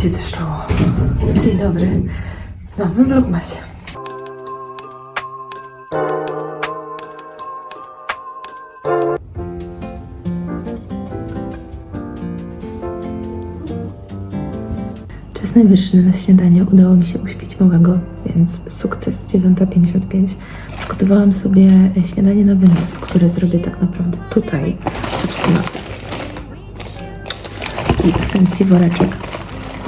rzeczywiście deszczowo. Dzień dobry w nowym vlogmasie. Czas najwyższy na śniadanie. Udało mi się uśpić małego, więc sukces 9.55. Przygotowałam sobie śniadanie na wynos, które zrobię tak naprawdę tutaj. Taki fancy woreczek.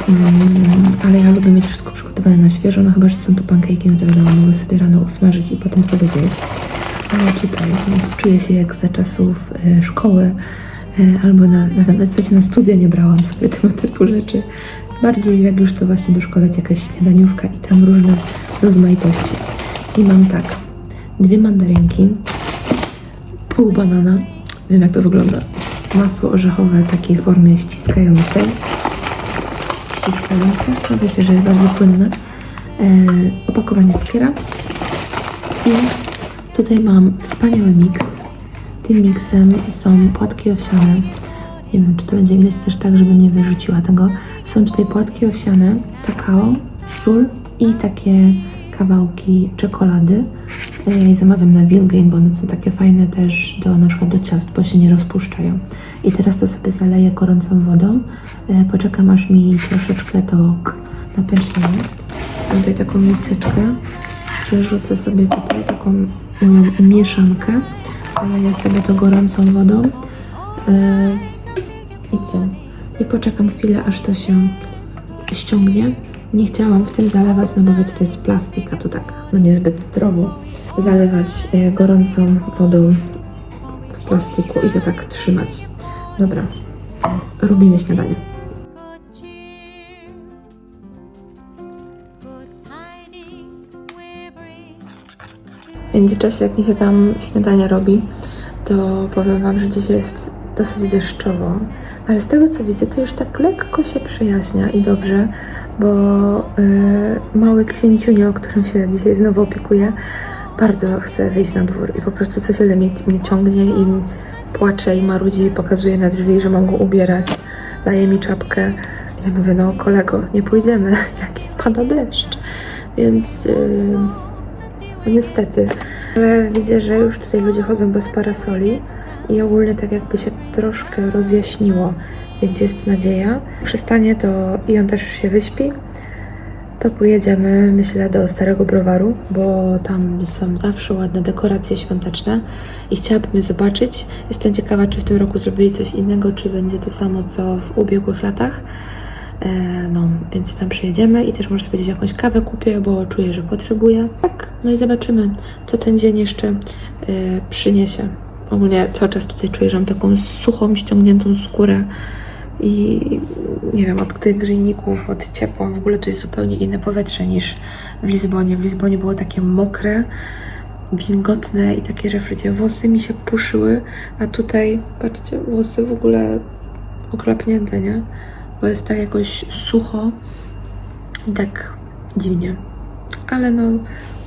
Mm, ale ja lubię mieć wszystko przygotowane na świeżo, no chyba, że są to pankejki, no to wiadomo, mogę sobie rano usmażyć i potem sobie zjeść. Ale tutaj no, czuję się jak za czasów e, szkoły, e, albo na, na, zasadzie na studia nie brałam sobie tego typu rzeczy. Bardziej jak już to właśnie do szkoły jakaś śniadaniówka i tam różne rozmaitości. I mam tak, dwie mandarynki, pół banana, wiem jak to wygląda, masło orzechowe w takiej formie ściskającej, ściskające, wiecie, że jest bardzo płynne, e, opakowanie skiera i tutaj mam wspaniały miks. Tym miksem są płatki owsiane. Nie wiem, czy to będzie widać też tak, żebym nie wyrzuciła tego. Są tutaj płatki owsiane, kakao, sól i takie kawałki czekolady. Je zamawiam na Wilgrain, bo one są takie fajne też do, na przykład do ciast, bo się nie rozpuszczają. I teraz to sobie zaleję gorącą wodą. E, Poczekam aż mi troszeczkę to napęcznieje. Mam tutaj taką miseczkę. Przerzucę sobie tutaj taką moją mieszankę. Zaleję sobie to gorącą wodą. E, I co? I poczekam chwilę, aż to się ściągnie. Nie chciałam w tym zalewać, no bo wiecie, to jest plastik, a to tak, no niezbyt zdrowo. Zalewać e, gorącą wodą w plastiku i to tak trzymać. Dobra, więc robimy śniadanie. W międzyczasie, jak mi się tam śniadanie robi, to powiem Wam, że dzisiaj jest dosyć deszczowo, ale z tego co widzę, to już tak lekko się przejaśnia i dobrze, bo y, mały księciunio, którym się dzisiaj znowu opiekuję, bardzo chce wyjść na dwór i po prostu co chwilę mnie, mnie ciągnie i płacze i marudzi i pokazuje na drzwi, że mam go ubierać, daje mi czapkę. Ja mówię, no kolego, nie pójdziemy, jaki pada deszcz. Więc yy, no niestety. Ale widzę, że już tutaj ludzie chodzą bez parasoli i ogólnie tak jakby się troszkę rozjaśniło, więc jest nadzieja. Przystanie to i on też się wyśpi, to pojedziemy, myślę, do Starego Browaru, bo tam są zawsze ładne dekoracje świąteczne i chciałabym zobaczyć. Jestem ciekawa, czy w tym roku zrobili coś innego, czy będzie to samo, co w ubiegłych latach. E, No, więc tam przyjedziemy i też może sobie jakąś kawę kupię, bo czuję, że potrzebuję. Tak, no i zobaczymy, co ten dzień jeszcze e, przyniesie. Ogólnie cały czas tutaj czuję, że mam taką suchą, ściągniętą skórę i nie wiem, od tych grzejników, od ciepła, w ogóle to jest zupełnie inne powietrze niż w Lizbonie. W Lizbonie było takie mokre, wilgotne i takie, że wszędzie włosy mi się puszyły, a tutaj, patrzcie, włosy w ogóle oklapnięte, nie? Bo jest tak jakoś sucho i tak dziwnie. Ale no,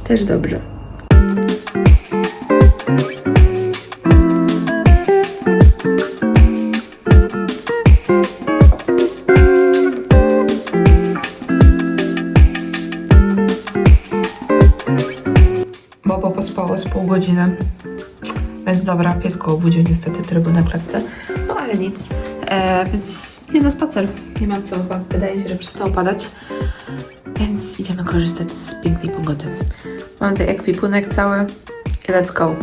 też dobrze. Z pół godziny. Więc dobra, piesko obudził niestety trybu na klatce. No ale nic. E, więc idziemy na spacer. Nie mam co, chyba wydaje mi się, że przestało padać. Więc idziemy korzystać z pięknej pogody. Mam tutaj ekwipunek cały i let's go.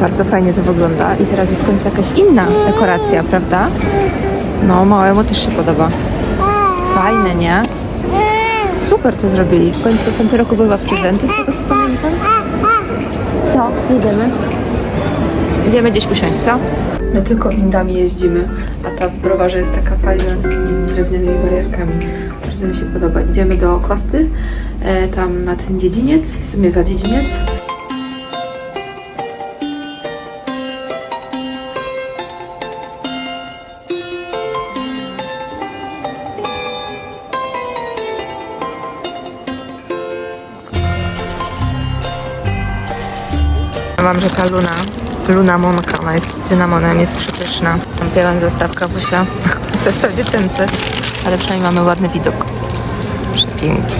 Bardzo fajnie to wygląda i teraz jest w końcu jakaś inna dekoracja, prawda? No, małemu też się podoba. Fajne, nie? Super to zrobili. W końcu w tamtym roku były prezenty, z tego co pamiętam. Co? Jedziemy? Idziemy gdzieś usiąść, co? My tylko windami jeździmy, a ta w browarze jest taka fajna z drewnianymi barierkami. Bardzo mi się podoba. Idziemy do Kosty, e, tam na ten dziedziniec, w sumie za dziedziniec. Mam, że ta Luna, Luna Monka, jest z cynamonem, jest przepyszna. Pełen zestaw kawusia, zestaw dziecięcy, ale przynajmniej mamy ładny widok. Przepiękny.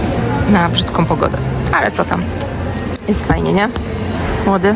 Na brzydką pogodę. Ale co tam? Jest fajnie, nie? Młody?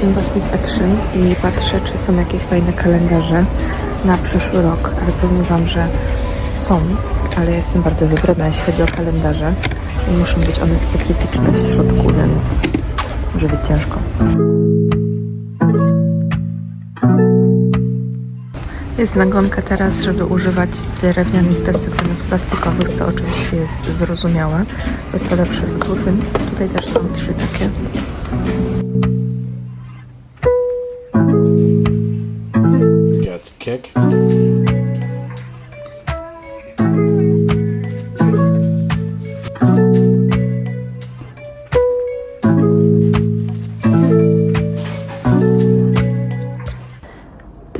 Jestem właśnie w Action i patrzę, czy są jakieś fajne kalendarze na przyszły rok, ale powiem Wam, że są, ale jestem bardzo wybrana, jeśli chodzi o kalendarze i muszą być one specyficzne w środku, więc może być ciężko. Jest nagonka teraz, żeby używać drewnianych desek zamiast plastikowych, co oczywiście jest zrozumiałe. Jest to lepszy wybór, więc tutaj też są trzy takie. To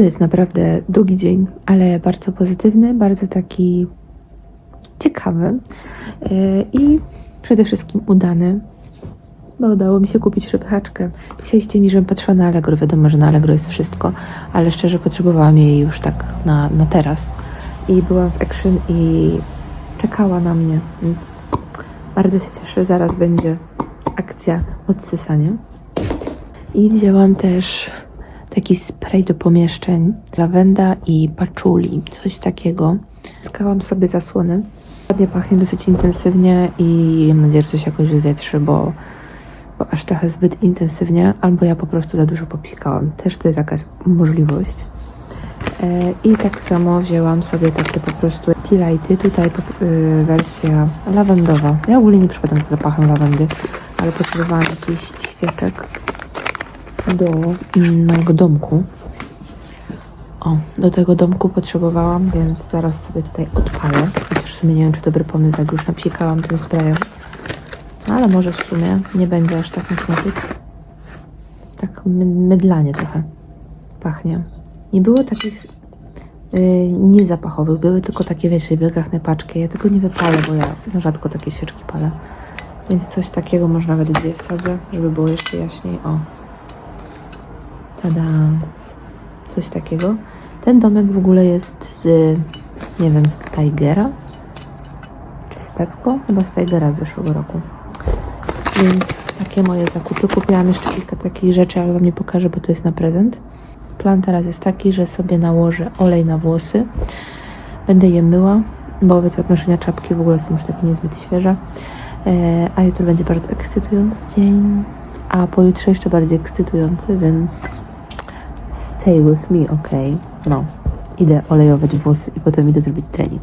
jest naprawdę długi dzień, ale bardzo pozytywny, bardzo taki ciekawy yy, i przede wszystkim udany, bo udało mi się kupić przepychaczkę. Pisaliście mi, żebym patrzyła na Allegro. Wiadomo, że na Allegro jest wszystko, ale szczerze potrzebowałam jej już tak na, na teraz. I byłam w Action i czekała na mnie, więc bardzo się cieszę. Zaraz będzie akcja odsysania. I wzięłam też taki spray do pomieszczeń, lawenda i paczuli, coś takiego. Skałam sobie zasłony. Ładnie pachnie dosyć intensywnie i mam nadzieję, że coś jakoś wywietrzy, bo, bo aż trochę zbyt intensywnie, albo ja po prostu za dużo popsikałam. Też to jest jakaś możliwość. E, I tak samo wzięłam sobie takie po prostu tea lighty, tutaj y, wersja lawendowa. Ja ogólnie nie przypadam za zapachem lawendy, ale potrzebowałam jakichś świeczek do mojego domku. O, do tego domku potrzebowałam, więc zaraz sobie tutaj odpalę. Chociaż w sumie nie wiem, czy dobry pomysł, jak już napsikałam tym sprayem. Ale może w sumie nie będzie aż tak mocno. Tak my- mydlanie trochę pachnie. Nie było takich yy, niezapachowych, były tylko takie, wiecie, wielgachne paczki. Ja tego nie wypalę, bo ja rzadko takie świeczki palę. Więc coś takiego, może nawet dwie wsadzę, żeby było jeszcze jaśniej. O, Tada. Coś takiego. Ten domek w ogóle jest z, nie wiem, z Tigera? Czy z Pepko? Chyba z Tigera z zeszłego roku. Więc takie moje zakupy. Kupiłam jeszcze kilka takich rzeczy, ale Wam nie pokażę, bo to jest na prezent. Plan teraz jest taki, że sobie nałożę olej na włosy. Będę je myła, bo wiecie, od noszenia czapki w ogóle są już takie niezbyt świeże. A jutro będzie bardzo ekscytujący dzień, a pojutrze jeszcze bardziej ekscytujący, więc stay with me, ok? No, idę olejować włosy i potem idę zrobić trening.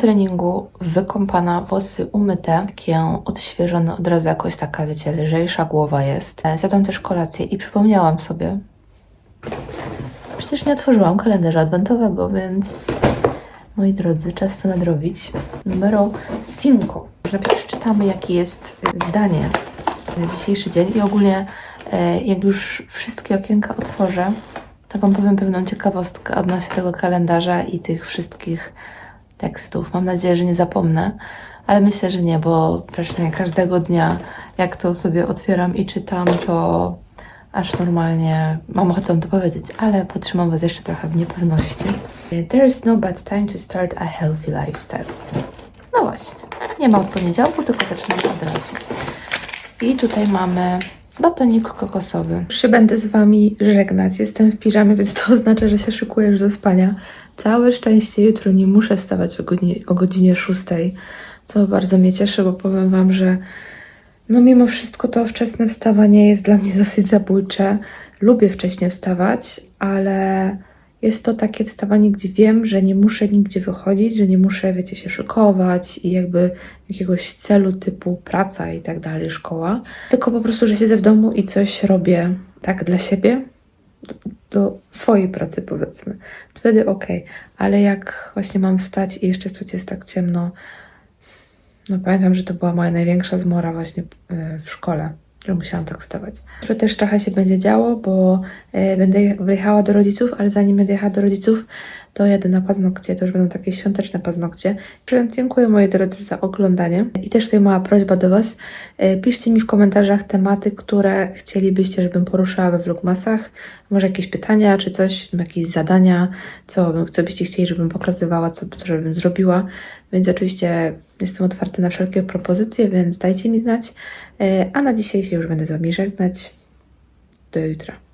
Treningu wykąpana, włosy umyte, takie odświeżone od razu jakoś taka, wiecie, lżejsza głowa jest. E, Zjadłam też kolację i przypomniałam sobie, przecież nie otworzyłam kalendarza adwentowego, więc moi drodzy, czas to nadrobić. Numero 5. Może najpierw przeczytamy, jakie jest zdanie na dzisiejszy dzień i ogólnie E, Jak już wszystkie okienka otworzę, to Wam powiem pewną ciekawostkę odnośnie tego kalendarza i tych wszystkich tekstów. Mam nadzieję, że nie zapomnę, ale myślę, że nie, bo praktycznie każdego dnia, jak to sobie otwieram i czytam, to aż normalnie mam ochotę to powiedzieć, ale potrzymam Was jeszcze trochę w niepewności. There is no bad time to start a healthy lifestyle. No właśnie, nie ma od poniedziałku, tylko zaczynamy od razu. I tutaj mamy batonik kokosowy. Już się będę z Wami żegnać. Jestem w piżamie, więc to oznacza, że się szykuję już do spania. Całe szczęście jutro nie muszę wstawać o godzinie, o godzinie 6, co bardzo mnie cieszy, bo powiem Wam, że no mimo wszystko to wczesne wstawanie jest dla mnie dosyć zabójcze. Lubię wcześnie wstawać, ale jest to takie wstawanie, gdzie wiem, że nie muszę nigdzie wychodzić, że nie muszę, wiecie, się szykować i jakby jakiegoś celu typu praca i tak dalej, szkoła. Tylko po prostu, że siedzę w domu i coś robię tak dla siebie, do, do swojej pracy powiedzmy. Wtedy okej, ale jak właśnie mam wstać i jeszcze coś jest tak ciemno, no pamiętam, że to była moja największa zmora właśnie e, w szkole, że musiałam tak wstawać. Jutro też trochę się będzie działo, bo e, będę je- wyjechała do rodziców, ale zanim będę jechała do rodziców, to jadę na paznokcie, to już będą takie świąteczne paznokcie. Dziękuję moi drodzy za oglądanie. I też tutaj mała prośba do Was. E, Piszcie mi w komentarzach tematy, które chcielibyście, żebym poruszała we vlogmasach. Może jakieś pytania, czy coś, jakieś zadania, co, co byście chcieli, żebym pokazywała, co, co żebym zrobiła. Więc oczywiście jestem otwarty na wszelkie propozycje, więc dajcie mi znać. E, A na dzisiaj się już będę z Wami żegnać. Do jutra.